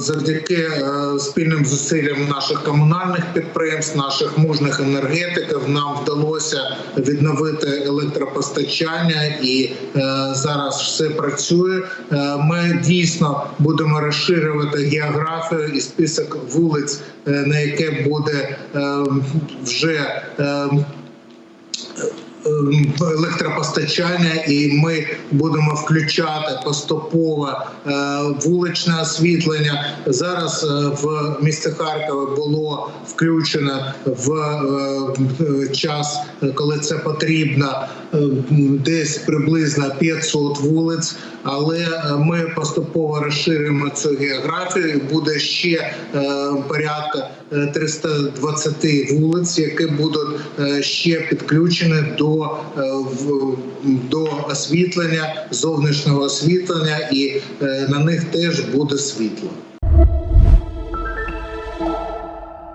Завдяки е, спільним зусиллям наших комунальних підприємств, наших мужних енергетиків, нам вдалося відновити електропостачання, і е, зараз все працює. Е, ми дійсно будемо розширювати географію і список вулиць, на яке буде вже. Е, електропостачання, і ми будемо включати поступово е, вуличне освітлення. Зараз е, в місті Харкові було включено в час, коли це потрібно, десь приблизно 500 вулиць. Але ми поступово розширимо цю географію. Буде ще порядка е, 320 вулиць, які будуть ще підключені до, е, в- до освітлення, зовнішнього освітлення, і е, на них теж буде світло.